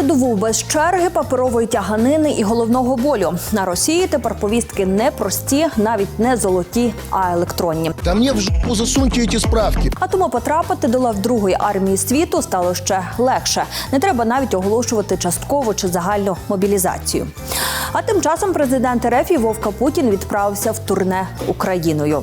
Передову без черги, паперової тяганини і головного болю. На Росії тепер повістки не прості, навіть не золоті, а електронні. Да мне в жопу засуньте справки. А тому потрапити до лав другої армії світу стало ще легше. Не треба навіть оголошувати часткову чи загальну мобілізацію. А тим часом президент РФ Вовка Путін відправився в турне Україною.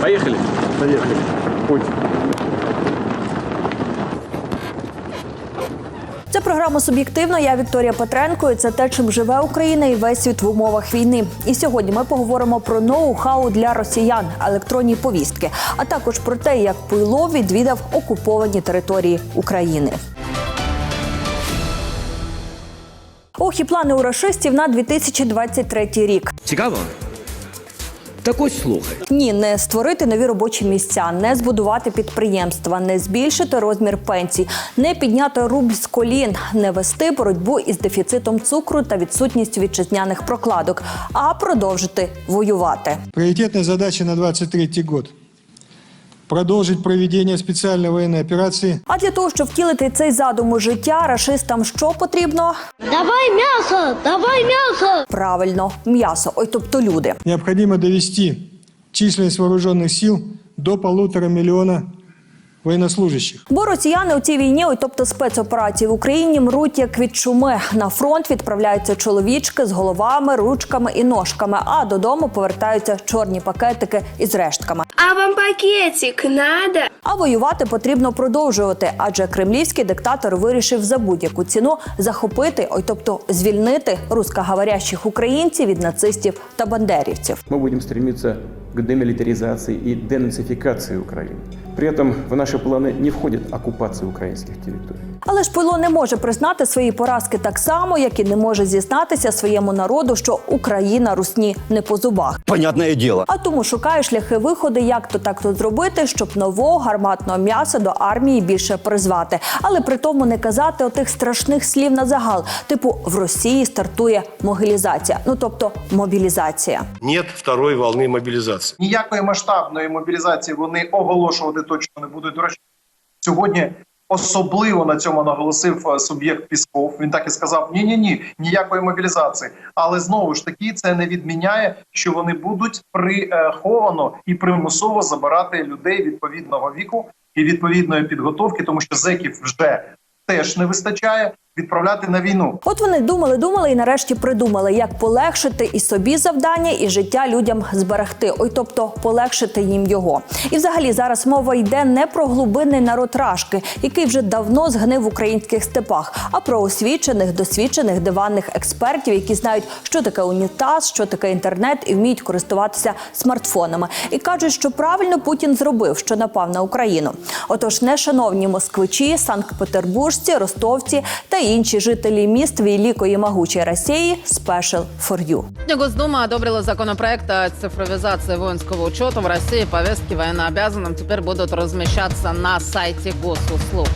Поехали. Поехали. Путь. Це програма суб'єктивно. Я Вікторія Петренко. І це те, чим живе Україна і весь світ в умовах війни. І сьогодні ми поговоримо про ноу-хау для росіян, електронні повістки, а також про те, як Пуйло відвідав окуповані території України. Ох, і плани у рашистів на 2023 рік. Цікаво? Так ось слухай. Ні, не створити нові робочі місця, не збудувати підприємства, не збільшити розмір пенсій, не підняти рубль з колін, не вести боротьбу із дефіцитом цукру та відсутністю вітчизняних прокладок, а продовжити воювати. Приоритетная задача на 23 год – продолжить проведення спеціальної воєнної операції. А для того, щоб втілити цей задум у життя, рашистам що потрібно? Давай мясо! Давай мясо! Правильно, м'ясо, ой, тобто люди. Необхідно довести численность вооружених сил до полутора миллиона военнослужащих. Бо росіяни у цій війні, ой, тобто спецоперації в Україні, мруть як від чуми. На фронт відправляються чоловічки з головами, ручками і ножками, а додому повертаються чорні пакетики із рештками. А вам пакетик надо? А воювати потрібно продовжувати, адже кремлівський диктатор вирішив за будь-яку ціну захопити, ой, тобто звільнити рускоговорящих українців від нацистів та бандерівців. Мы будем стремиться к демилитаризации и денацификации Украины. При этом в наши планы не входит оккупация украинских территорий. Але ж Пило не може признати свої поразки так само, як і не може зізнатися своєму народу, що Україна русні не по зубах. Понятное дело. А тому шукає шляхи виходу, як то так то зробити, щоб нового гарматного м'яса до армії більше призвати, але при тому не казати отих страшних слів на загал, типу в Росії стартує могилізація, ну тобто мобілізація. нет второй волны мобилизации. ніякої масштабної мобілізації вони оголошувати точно не будуть. До речі, сьогодні особливо на цьому наголосив е, суб'єкт Пісков. Він так і сказав: ні, ні, ні, ніякої мобілізації. Але знову ж таки, це не відміняє, що вони будуть приховано і примусово забирати людей відповідного віку і відповідної підготовки, тому що зеків вже теж не вистачає відправляти на війну. От вони думали, думали і нарешті придумали, як полегшити і собі завдання, і життя людям зберегти. Ой, тобто полегшити їм його. І взагалі зараз мова йде не про глибинний народ рашки, який вже давно згнив в українських степах, а про освічених, досвідчених диванних експертів, які знають, що таке унітаз, що таке інтернет, і вміють користуватися смартфонами. І кажуть, що правильно Путін зробив, що напав на Україну. Отож, нешановні москвичі, санкт-петербуржці, ростовці та інші жителі міст Великої могучої Росії Special for you. Сегодня Госдума одобрила законопроект о цифровизации воинского учета в России. Повестки военнообязанным теперь будут размещаться на сайте госуслуг.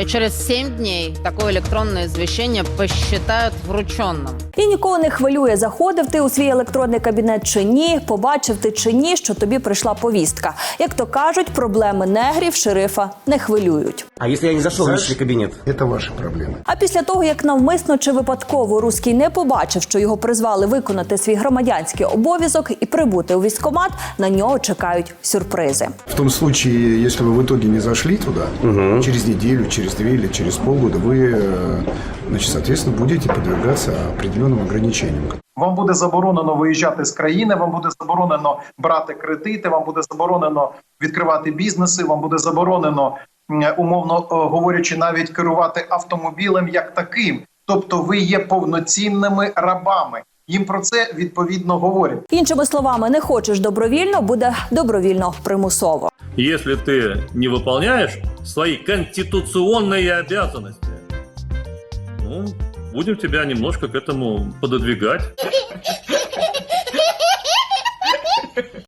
И через 7 дней такое электронное извещение посчитают врученным. І нікого не хвилює, заходив ти у свій електронний кабінет чи ні, побачив ти чи ні, що тобі прийшла повістка. Як то кажуть, проблеми негрів шерифа не хвилюють. А если я не зашел в личный кабинет? Это ваши проблемы. А після того, як навмисно чи випадково руський не побачив, що його призвали виконати свій громадянський обов'язок і прибути у військкомат, на нього чекають сюрпризи. В том случае, если вы в итоге не зашли туда, через неделю, через две или через полгода, вы, э, значит, соответственно, будете подвергаться определенным ограничениям. Вам буде заборонено виїжджати з країни, вам буде заборонено брати кредити, вам буде заборонено відкривати бізнеси, вам буде заборонено, м, умовно е, говорячи, навіть керувати автомобілем як таким. Тобто, ви є повноцінними рабами. Їм про це відповідно говорять. Іншими словами, не хочеш добровільно, буде добровільно примусово. Если ты не выполняешь свои конституционные обязанности, ну, будем тебя немножко к этому пододвигать.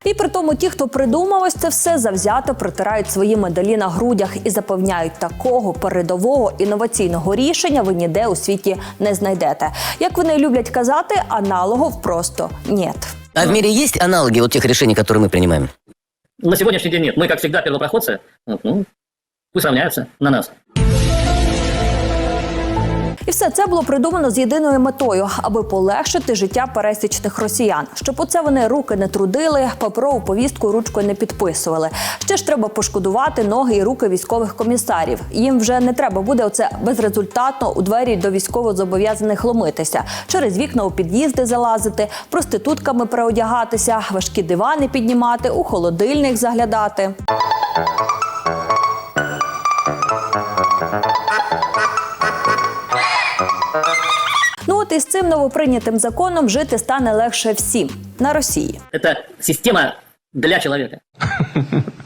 І при тому ті, хто придумав ось це все, завзято протирають свої медалі на грудях і запевняють, такого передового інноваційного рішення ви ніде у світі не знайдете. Як вони люблять казати, аналогов просто нет. А в мире есть аналоги вот тех решений, которые мы принимаем? На сегодняшний день нет. Мы, как всегда, первопроходцы. Ну, пусть равняются на нас. І все це було придумано з єдиною метою, аби полегшити життя пересічних росіян, щоб оце вони руки не трудили, паперову повістку ручкою не підписували. Ще ж треба пошкодувати ноги і руки військових комісарів. Їм вже не треба буде оце безрезультатно у двері до військовозобов'язаних ломитися, через вікна у під'їзди залазити, проститутками переодягатися, важкі дивани піднімати, у холодильник заглядати. Ну з цим новоприйнятим законом жити стане легше всім на Росії. Це система для человека.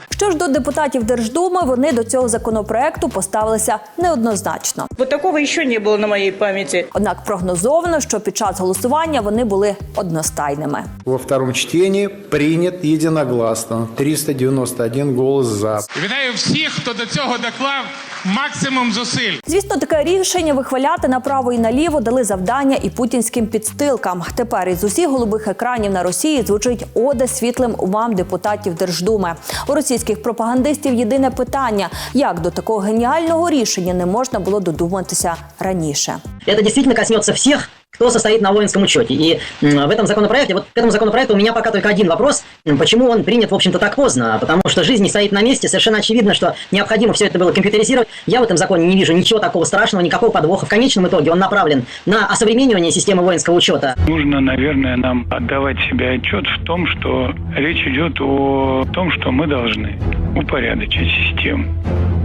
Що ж до депутатів Держдуми, вони до цього законопроекту поставилися неоднозначно. Вот такого еще не было на моей памяти. Однак прогнозовано, що під час голосування вони були одностайними. Во втором чтении принят единогласно. 391 голос за. Вітаю всіх, хто до цього доклав максимум зусиль. Звісно, таке рішення вихваляти направо і наліво дали завдання і путінським підстилкам. Тепер із усіх голубих екранів на Росії звучить ода світлим умам депутатів Держдуми. У російських пропагандистів єдине питання: як до такого геніального рішення не можна було додуматися раніше. Це дійсно коснеться всех, кто состоит на воинском учете. И в этом законопроекте, вот к этому законопроекту у меня пока только один вопрос. Почему он принят, в общем-то, так поздно? Потому что жизнь не стоит на месте. Совершенно очевидно, что необходимо все это было компьютеризировать. Я в этом законе не вижу ничего такого страшного, никакого подвоха. В конечном итоге он направлен на осовременивание системы воинского учета. Нужно, наверное, нам отдавать себе отчет в том, что речь идет о том, что мы должны упорядочить систему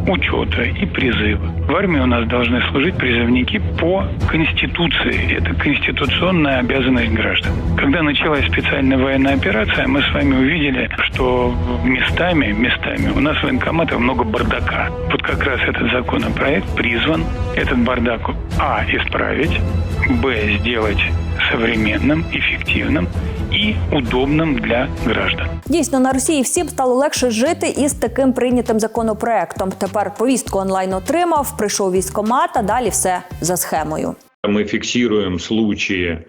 учета и призыва. В армии у нас должны служить призывники по Конституции. Это конституционная обязанность граждан. Когда началась специальная военная операция, мы с вами увидели, что местами, местами у нас в военкоматах много бардака. Вот как раз этот законопроект призван этот бардак А. исправить, Б. сделать современным, эффективным и удобным для граждан. Дійсно, на Росії всім стало легше жити із таким прийнятим законопроектом. Тепер повістку онлайн отримав, прийшов військомат, а далі все за схемою. Мы фиксируем случаи, а,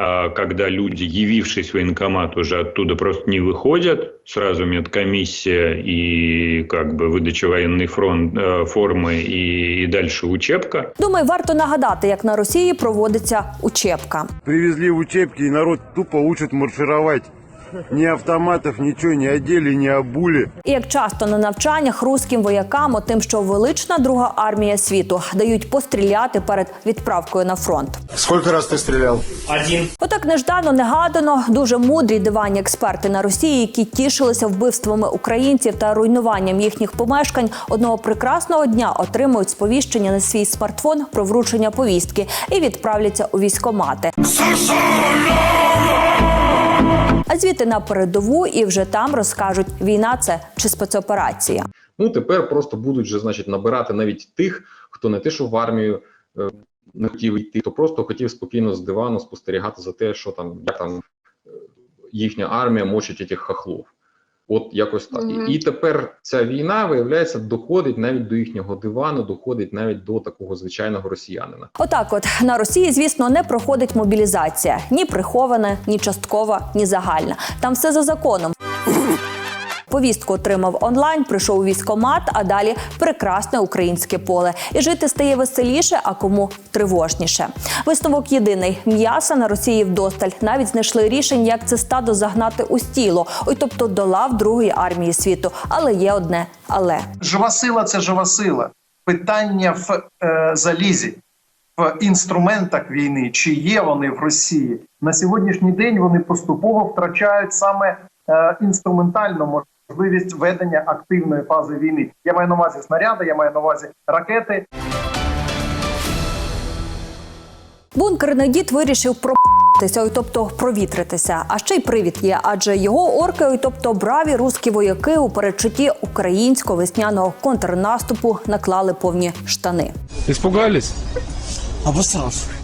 когда люди, явившись в военкомат, уже оттуда просто не выходят. Сразу медкомиссия и как бы выдача военной фронт, э, формы и, и дальше учебка. Думаю, варто нагадати, як на Росії проводиться учебка. Привезли учебки, и народ тупо учат маршировать. Ни автоматов, ничего не одели, не обули. І як часто на навчаннях руським воякам, отим, що велична друга армія світу, дають постріляти перед відправкою на фронт. Сколько раз ты стрелял? Отак неждано, негадано, дуже мудрі диванні експерти на Росії, які тішилися вбивствами українців та руйнуванням їхніх помешкань, одного прекрасного дня отримують сповіщення на свій смартфон про вручення повістки і відправляться у військомати. А звідти на передову і вже там розкажуть, війна це чи спецоперація. Ну тепер просто будуть же, значить, набирати навіть тих, хто не те, що в армію е, не хотів йти, хто просто хотів спокійно з дивану спостерігати за те, що там як там е, їхня армія мочить цих хахлов. От якось так. Мгм. І, і тепер ця війна, виявляється, доходить навіть до їхнього дивану, доходить навіть до такого звичайного росіянина. Отак, от на Росії, звісно, не проходить мобілізація ні прихована, ні часткова, ні загальна. Там все за законом. Повістку отримав онлайн, прийшов у військомат, а далі прекрасне українське поле. І жити стає веселіше, а кому тривожніше. Висновок єдиний: м'яса на Росії вдосталь. Навіть знайшли рішення, як це стадо загнати у стіло, ой, тобто до лав другої армії світу. Але є одне але. Жива сила це жива сила. Питання в е, залізі, в інструментах війни, чи є вони в Росії на сьогоднішній день. Вони поступово втрачають саме е, інструментальну можливість ведення активної фази війни. Я маю на увазі снаряди, я маю на увазі ракети. Бункерний дід вирішив пропитися, ой, тобто провітритися. А ще й привід є, адже його орки, ой, тобто браві русські вояки у передчутті українського весняного контрнаступу наклали повні штани. Испугались?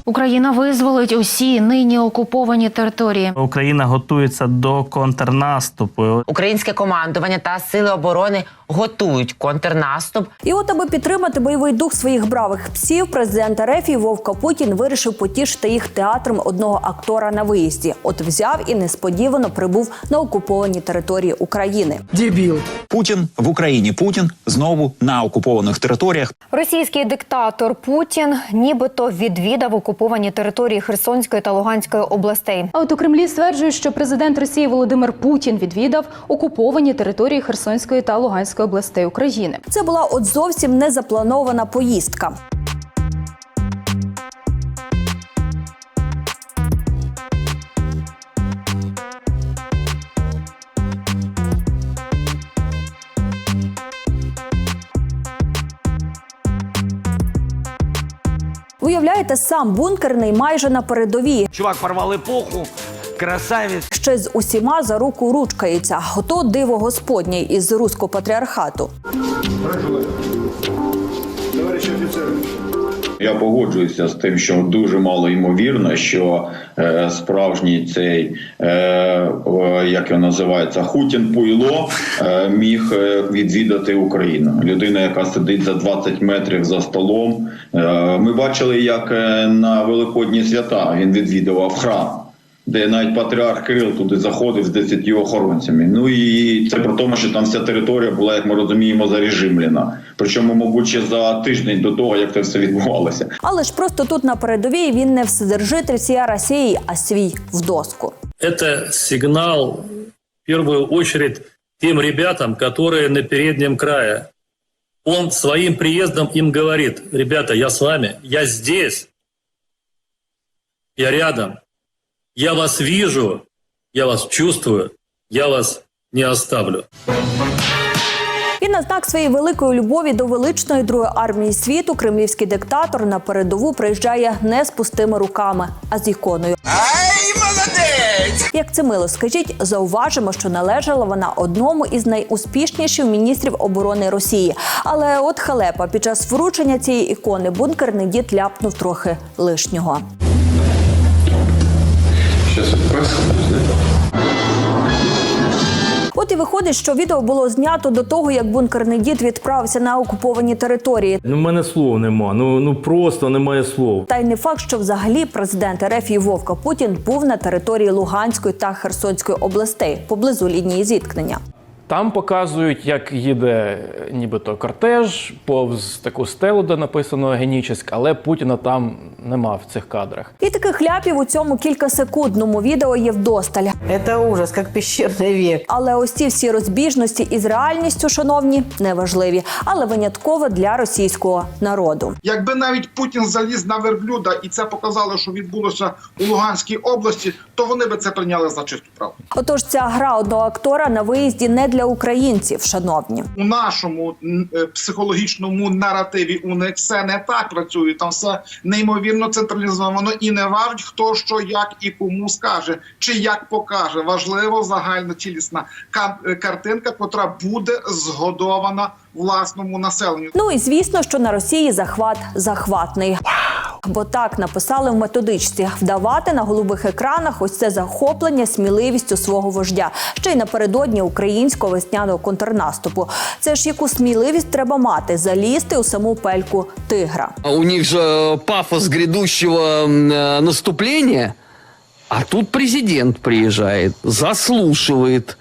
Україна визволить усі нині окуповані території. Україна готується до контрнаступу. Українське командування та сили оборони готують контрнаступ. І от, аби підтримати бойовий дух своїх бравих псів, президент РФ Вовка Путін вирішив потішити їх театром одного актора на виїзді. От взяв і несподівано прибув на окуповані території України. Дебіл. Путін в Україні. Путін знову на окупованих територіях. Російський диктатор Путін нібито відвідав окуповані території Херсонської та Луганської областей. А от у Кремлі стверджують, що президент Росії Володимир Путін відвідав окуповані території Херсонської та Луганської областей України. Це була от зовсім незапланована поїздка. Уявляєте, сам бункерний майже на передовій. Чувак порвав епоху. Красавець. Ще з усіма за руку ручкається. Ото диво господнє із руського патріархату. Товарищ Я погоджуюся з тим, що дуже мало ймовірно, що е, справжній цей е, як його називається Хутін Пуйло е, міг е, відвідати Україну. Людина, яка сидить за 20 метрів за столом. Е, ми бачили, як е, на великодні свята він відвідував храм. Де навіть патріарх Кирил туди заходив з 10 охоронцями. Ну і це при тому, що там вся територія була, як ми розуміємо, зарежимлена. Причому, мабуть, ще за тиждень до того, як це все відбувалося. Але ж просто тут на передовій він не вседержитель всієї Росії, а свій в доску. Это сигнал, в первую очередь, тем ребятам, которые на переднем крае. Он своим приездом им говорит, ребята, я с вами, я здесь, я рядом, я вас вижу, я вас чувствую, я вас не оставлю. І на знак своєї великої любові до величної другої армії світу кремлівський диктатор на передову приїжджає не з пустими руками, а з іконою. Ай, молодець! Як це мило, скажіть, зауважимо, що належала вона одному із найуспішніших міністрів оборони Росії. Але от халепа під час вручення цієї ікони бункерний дід ляпнув трохи лишнього. От і виходить, що відео було знято до того, як бункерний дід відправився на окуповані території. Ну, в мене слов нема. Ну, ну просто немає слов. Та й не факт, що взагалі президент РФ і Вовка Путін був на території Луганської та Херсонської областей поблизу лінії зіткнення. Там показують, як їде е, нібито кортеж повз таку стелу, де написано Генічеськ, але Путіна там нема в цих кадрах. І таких ляпів у цьому кількасекундному відео є вдосталь. Це ужас, як пещерний век. Але ось ці всі розбіжності із реальністю, шановні, неважливі, але винятково для російського народу. Якби навіть Путін заліз на верблюда і це показало, що відбулося у Луганській області, то вони би це прийняли за чисту правду. Отож, ця гра одного актора на виїзді не для українців, шановні. У нашому е, психологічному наративі у них все не так працює. Там все неймовірно централізовано і не важить, хто що як і кому скаже, чи як покаже. Важливо загальна цілісна е, картинка, котра буде згодована власному населенню. Ну і звісно, що на Росії захват захватний. Бо так написали в методичці вдавати на голубих екранах ось це захоплення сміливістю свого вождя, ще й напередодні українського весняного контрнаступу. Це ж яку сміливість треба мати залізти у саму пельку тигра. У них же пафос грядущего э, наступления, а тут президент приезжает, заслушивает.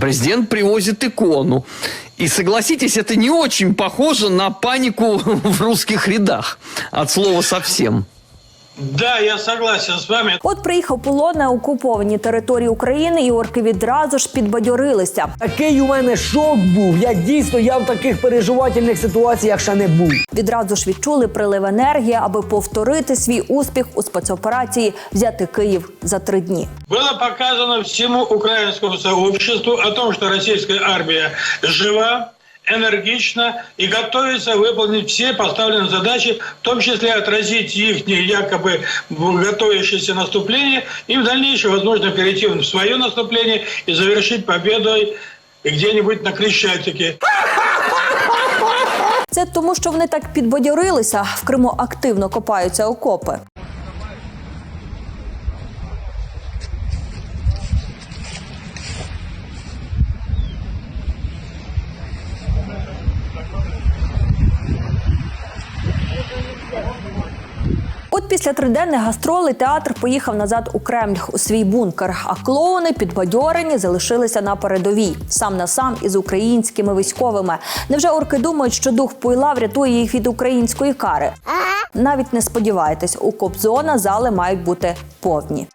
Президент привозит икону. И согласитесь, это не очень похоже на панику в русских рядах. От слова совсем. Да, я согласен с вами. От приїхав полон на окуповані території України, і орки відразу ж підбадьорилися. Такий у мене шок був. Я дійсно я в таких переживательних ситуаціях ще не був. Відразу ж відчули прилив енергії, аби повторити свій успіх у спецоперації взяти Київ за три дні. Было показано всему украинскому сообществу о том, что российская армия жива, энергична и готовится выполнить все поставленные задачи, в том числе отразить их якобы готовящееся наступление и в дальнейшем, возможно, перейти в свое наступление и завершить победой где-нибудь на Крещатике. Це тому, що вони так підбадьорилися. В Криму активно копаються окопи. Після триденних гастролей театр поїхав назад у Кремль у свій бункер. А клоуни підбадьорені залишилися на передовій сам на сам із українськими військовими. Невже орки думають, що дух пуйла врятує їх від української кари? Навіть не сподівайтесь, у Кобзона зали мають бути повні.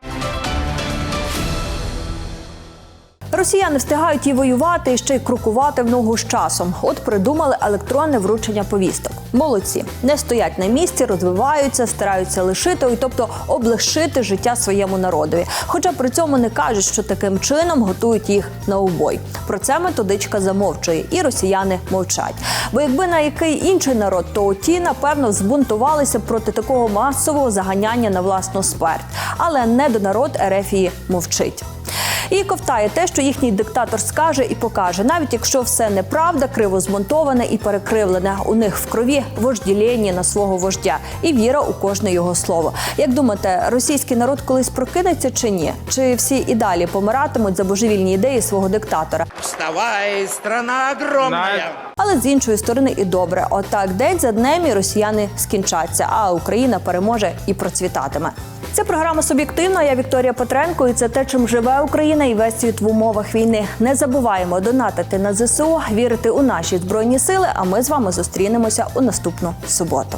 Росіяни встигають і воювати, і ще й крокувати в ногу з часом. От придумали електронне вручення повісток. Молодці не стоять на місці, розвиваються, стараються лишити, тобто облегшити життя своєму народові. Хоча при цьому не кажуть, що таким чином готують їх на убой. Про це методичка замовчує, і росіяни мовчать. Бо якби на який інший народ, то ті напевно збунтувалися проти такого масового заганяння на власну смерть. Але не до народ Ерефії мовчить. І ковтає те, що їхній диктатор скаже і покаже, навіть якщо все неправда, криво змонтоване і перекривлене. У них в крові вожділення на свого вождя і віра у кожне його слово. Як думаєте, російський народ колись прокинеться чи ні? Чи всі і далі помиратимуть за божевільні ідеї свого диктатора? Вставай, страна огромная! Але з іншої сторони і добре. Отак день за днем і росіяни скінчаться, а Україна переможе і процвітатиме. Це програма суб'єктивна. Я Вікторія Петренко, і це те, чим живе Україна і весь світ в умовах війни. Не забуваємо донатити на ЗСУ, вірити у наші збройні сили. А ми з вами зустрінемося у наступну суботу.